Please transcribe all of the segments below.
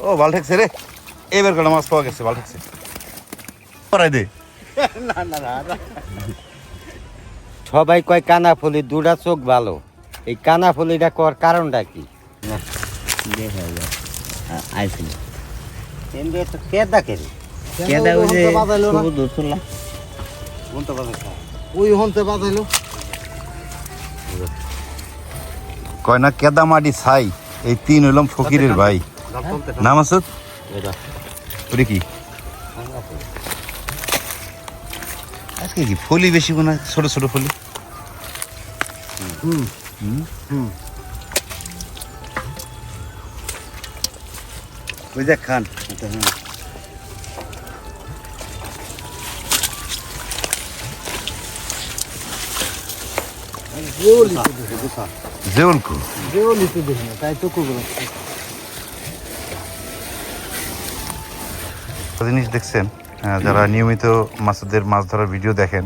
ও ভালো ঠেকছে রে এবার কটা মাছ পাওয়া গেছে ভালো ঠেকছে করাই দে সবাই কয় কানাফুলি দুটা চোখ ভালো। এই কানাফুলিটা কর কারণটা কি? আইছিল এমনি তো কে ডাকে রে কেদা ওই যে বাজাইলো না? সবুজ ধরছিলাম কোনটা বাজে ওই হন্তে বাজাইলো। কয় না কেদা মাটি ছাই। এই তিন হইলাম ফকিরের ভাই। নাম আছে? এটা। ওরে কি? আজকে কি ফলি বেশি মনে হয়? ছোট ছোট ফলি? হুম। হুম? হুম। ওই দেখ খান। দেখি জেউলকু যেও লিতে দেখি না তাই তো কুকুর একটা জিনিস দেখছেন যারা নিয়মিত মাছদের মাছ ধরার ভিডিও দেখেন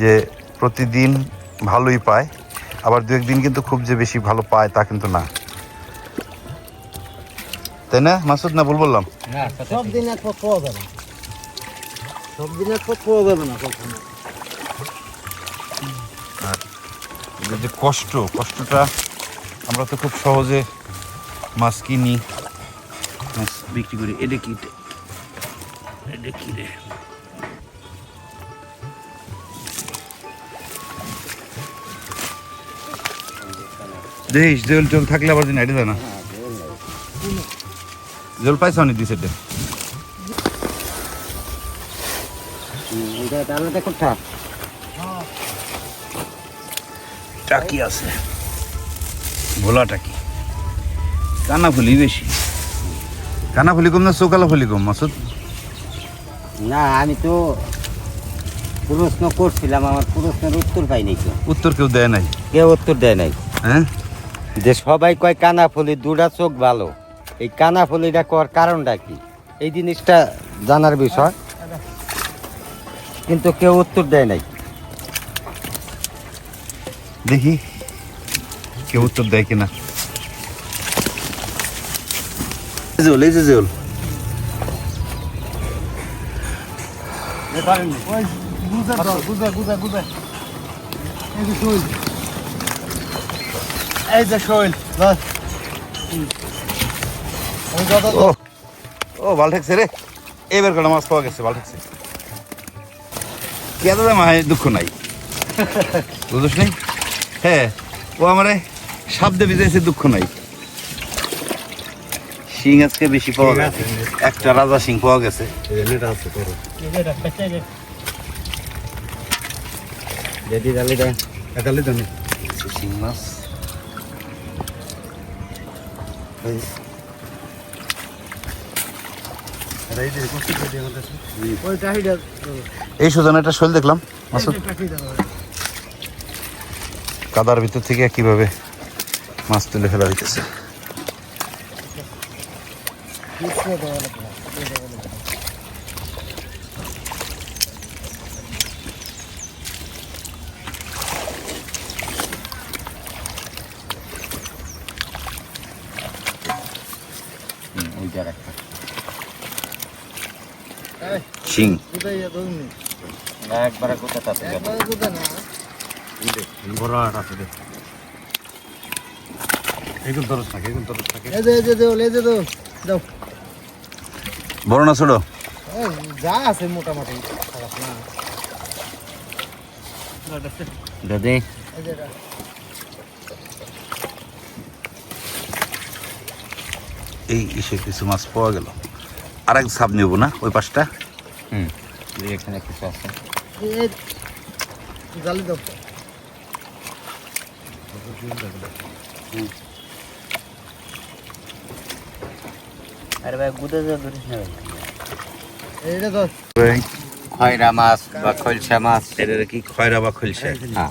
যে প্রতিদিন ভালোই পায় আবার দু একদিন কিন্তু খুব যে বেশি ভালো পায় তা কিন্তু না। তাই না মাসুদ না ভুল বললাম? সব দিন এক পাওয়া যাবে না। সব দিন এক পাওয়া যাবে না কখনো। যে কষ্ট কষ্টটা আমরা তো খুব সহজে মাছ কিনি মাছ বিক্রি করি। এটা কি? রে দেখিস জল জল থাকলে আবার দিন আইডি দেয় না। জল পাইছ অনেক দিছে দেখো টাকি আছে। ভোলা টাকি। কানা ফুলি বেশি। কানা ফুলি কম না চৌকালা ফুলি কম মাসুদ? না আমি তো প্রশ্ন করছিলাম আমার প্রশ্নের উত্তর পাইনি তো উত্তর কেউ দেয় নাই? কেউ উত্তর দেয় নাই। হ্যাঁ? যে সবাই কয় কানাফুলি দুটা চোখ ভালো। এই কানাফুলিটা কর কারণটা কি? এই জিনিসটা জানার বিষয়। কিন্তু কেউ উত্তর দেয় নাই। দেখি কেউ উত্তর দেয় কিনা। জোল এই যে জোল দাদা ও ও রে। এবার কটা মাছ পাওয়া গেছে, ভালো ঠেকছে। কেদা দাম দুঃখ নাই? নাই? হ্যাঁ ও আমারে সাপ যাইছে দুঃখ নাই। শিং আজকে বেশি পাওয়া গেছে। একটা রাজা শিং পাওয়া গেছে। শিং মাছ। এই। সুজন একটা শোল দেখলাম। কাদার ভিতর থেকে কীভাবে মাছ তুলে ফেলা হইতেছে। ওইটা একটা শিং গুজাই দৌড় নি একবারে কোথা তাতে একবার গুজা না বড় আট আছে রে এগুলো তরস থাকে এগুলো তরস থাকে এই যে এই যে দেও এই যে দেও দাও বড় না ছোট এই, যা আছে মোটামুটি খারাপ না। দাদে। এই ইসে কিছু মাছ পাওয়া গেল। আর এক সাপ নেব না ওই পাশটা? হুম এখানে কিছু আছে। এই জালি দাও। আরে ভাই গুদে যা ধরিস না ভাই? এইটা দাও খয়রা মাছ বা খলসা মাছ। এটা কি খয়রা বা খলসা? হ্যাঁ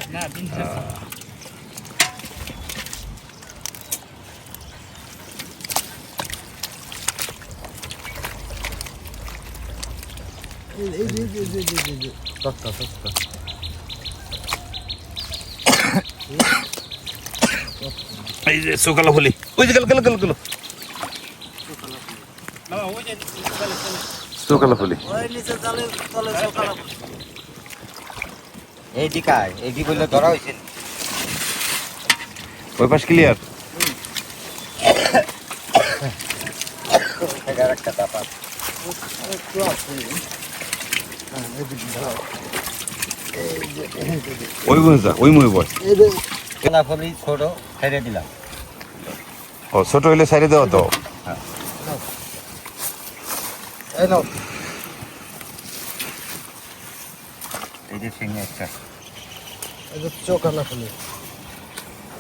এই এই যে এই যে এই যে এই। যে সস্তা সস্তা। এই যে সকালা বলি ওই যে গেল গেল গেল গেল চোকালা ফুলি এই দিকায় এই দি বললে ধরা হয়েছে। ওই পাশ ক্লিয়ার একটা দাও ওই যা ওই মই এই যে ফলি ছোট ছেড়ে দিলাম। ও ছোট হইলে সাইডে দেওয়া তো। এই নাও। এই যে সিংহে একটা। এই যে চোখানা ফুলে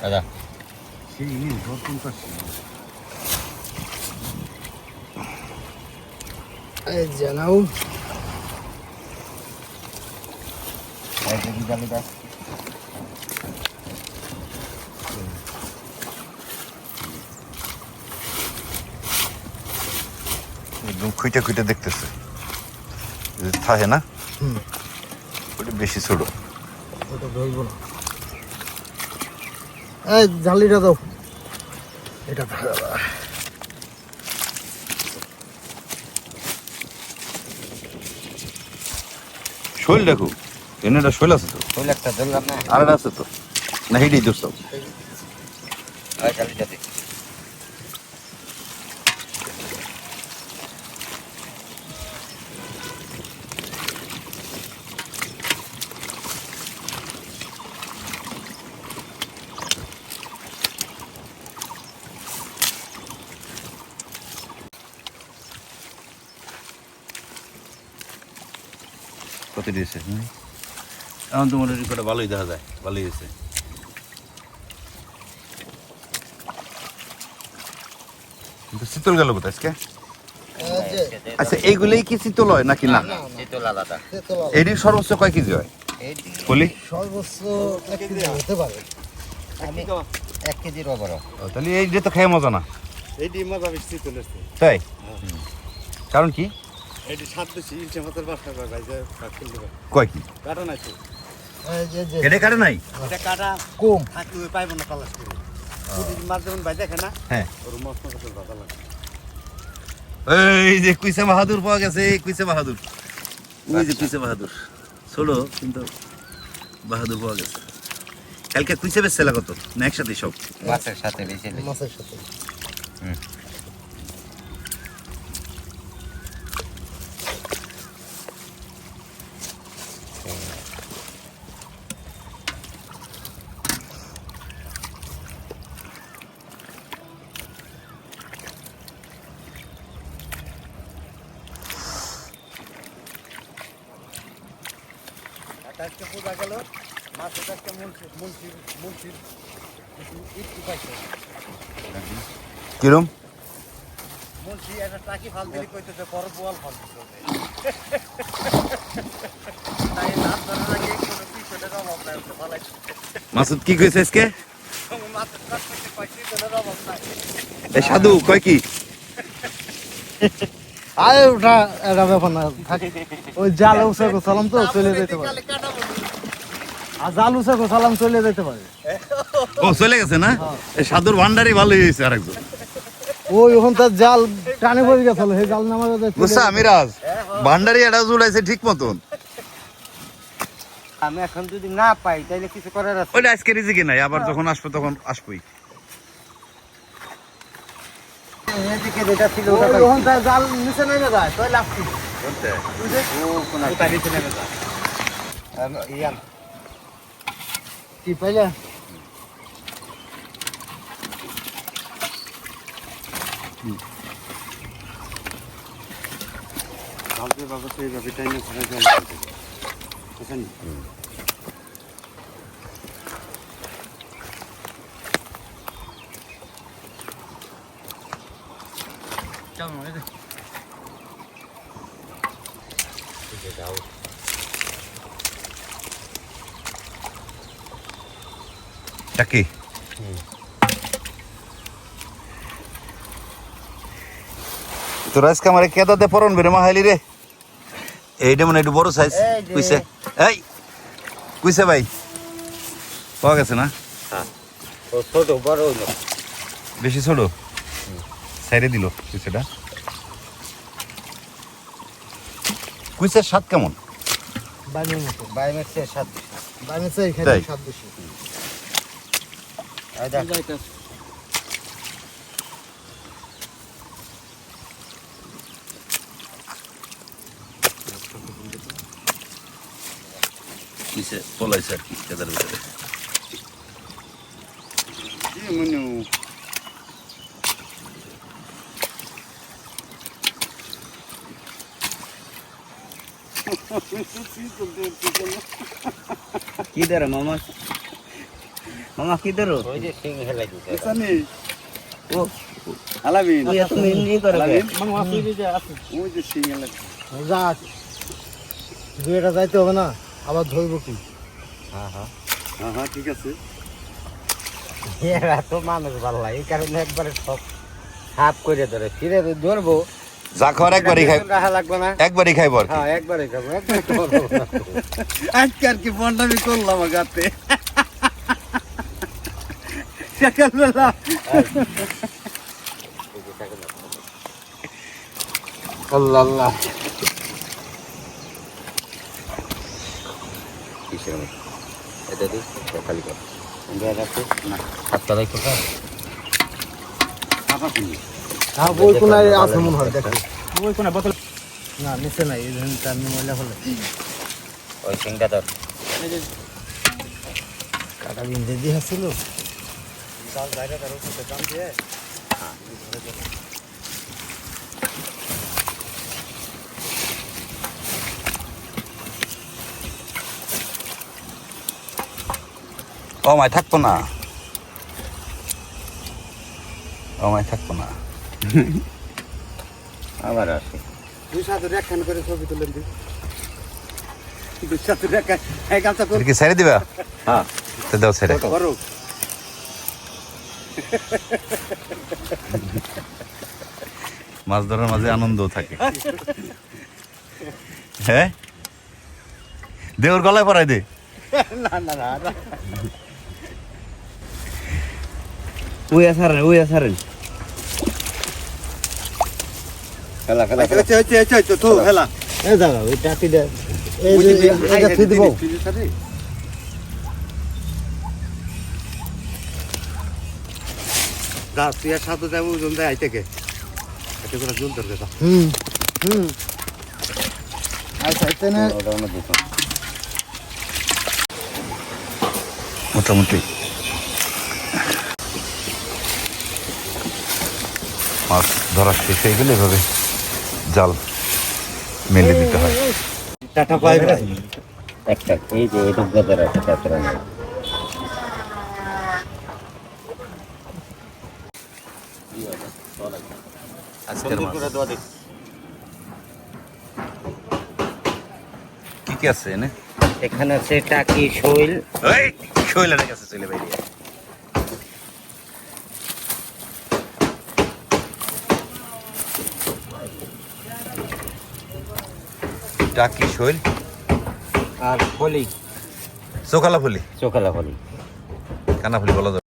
দাদা। এই যে নাও। এই যে জালিটা একদম খুঁটে খুঁটে দেখতেছে। থাকে না ওটা বেশি ছোট। ওটা ধরবো না। এই জালিটা দাও। এটা। শৈল দেখো এনে শৈল আছে তো? ফুল একটা ধরলাম না। আর আছে তো? না হেঁটেই জালিটা কত দিয়েছে। এখন তোমার রেকর্ডে ভালোই দেখা যায় ভালোই হয়েছে। কিন্তু শীতল গেল কোথায় আজকে? আচ্ছা এইগুলোই কি শীতল হয় নাকি না? শীতল আলাদা। এটি সর্বোচ্চ কয় কেজি হয়? এই বলি। সর্বোচ্চ এক কেজি হতে পারে। এক কেজির ওপর তাহলে এই যে তো খেয়ে মজা না। এইটি মজা বেশি চলেছে তাই? কারণ কি? এটি মাছের বাসা করে ভাই যে কয় কি? কাটা নাই তো। এই যে যে। এটা কাটে নাই? এটা কাটা কম। থাকলে ওই পাইব না তালাশ করে মাছ যেমন ভাই দেখে না হ্যাঁ। ওর মাছ মাছের ভাজা লাগে। এই যে কুইসা বাহাদুর পাওয়া গেছে কুইসা বাহাদুর। ওই যে কুইসা বাহাদুর। ছোট কিন্তু বাহাদুর পাওয়া গেছে। কালকে কুইসা বেশ সেলা কত? না একসাথে সব? মাছের সাথে মাছের সাথে। আজকে পূজা গেল মাছের আজকে মুন্সির মুন্সির মুন্সির একটু পাইছে। কিরম? মুন্সি একটা টাকি ফাল দিলি কইতেছে বড় বোয়াল ফাল দিতে তাই নাম ধরার আগে কোনো পিছনে নাই ওকে মাসুদ কি কইছে আজকে? মাছের পাইছি কোনো সাধু কয় কি? আরে ওটা এটা ব্যাপার না থাক। ওই জাল সালাম তো চলে যেতে পারে। চলে যেতে পারে। ও চলে গেছে না? সাধুর ভান্ডারই ভালোই হয়েছে আরেকজন। ওই ওখান তার জাল টানে পড়ে গেছিল সেই জাল নামা বুঝছা মিরাজ ভান্ডারি এটা জুড়াইছে ঠিক মতন। আমি এখন যদি না পাই তাহলে কিছু করার আছে? ওইটা আজকে রিজিকে নাই আবার যখন আসব তখন আসবোই। এদিকে যেটা ছিল ওটা। ওখান তার জাল নিচে নেমে যায় তাই লাগছি ও কোন নিচে নেমে যায়। ইয়ান। 几百呀？嗯。上次把个水杯给它弄出来，这样子，不是你。嗯。家务来着。这些。চাকি তোর আজকে আমার কেদাতে পরন বেরে মাহাইলি রে? এইটা মানে একটু বড় সাইজ কুইছে। এই কুইছে ভাই। পাওয়া গেছে না? ছোট বড় বেশি ছোট? সাইডে দিল কুইছেটা। কুইসের স্বাদ কেমন? বাইমের সাথে বাইমের চেয়ে এখানে তাই? স্বাদ বেশি এই দেখ, কুইসে পলাইছে আর কি কেদার ভিতরে কিধর মামা কিধর ওই যে সিং হেলাই দিছে। ও আলামিন। ওই এত করে যা দুইটা যাইতে হবে না আবার ধরব কি? হ্যাঁ হ্যাঁ। হ্যাঁ হ্যাঁ ঠিক আছে। এরা তো মানুষ ভালো লাগে এই কারণে একবারে সব হাফ করে ধরে। ফিরে ধরবো। যা খাওয়ার একবারই খাই। লাগবে না। একবারই খাইব কি। হ্যাঁ একবারে খাব একবারে আজকে আর কি বন্ডামি করলাম গাতে। সকালবেলা আল্লাহ আল্লাহ কিসের এটা এটা কর না হাতটা রাখো কর হ্যাঁ বই কোনায় আছে মনে হয় দেখো। ওই কোন বোতল। না নিচে নাই এই ধরনের আমি ময়লা হলে। ওই সিংটা ধর। কাটা বিন্দে দিয়ে ছিল ও মাই থাকব না। ও মাই থাকব না। আবার আসে। দুই সাথে একখান করে ছবি তুলেন দিই দুই সাথে টাকা এক গামছা এটা কি ছেড়ে দিবা? হ্যাঁ। তো দাও ছেড়ে। করো। মাছ ধরার মাঝে আনন্দও থাকে হ্যাঁ দে ওর গলায় পরাই দে না না না ওই আসারেন ওই আসারেন খেলা খেলা তো হেলা টাটিটা এই যে এটা যা তুই আর সাথে যাব ওজন দেয় আই থেকে এতে করে ধরবে হুম হুম। আচ্ছা মোটামুটি। মাছ ধরা শেষ হয়ে গেলে এভাবে জাল মেলে দিতে হয়। টাটা পাই একটা এই যে এটা গদর আছে আজকের মাছ। কি কি আছে এনে? এখানে আছে টাকি শৈল। এই শৈলের কাছে চলে বেরিয়ে টাকি শৈল। আর ফলি। চোখালা ফুলি। চোখালা ফলি। কানা ফুলি বলা যাবে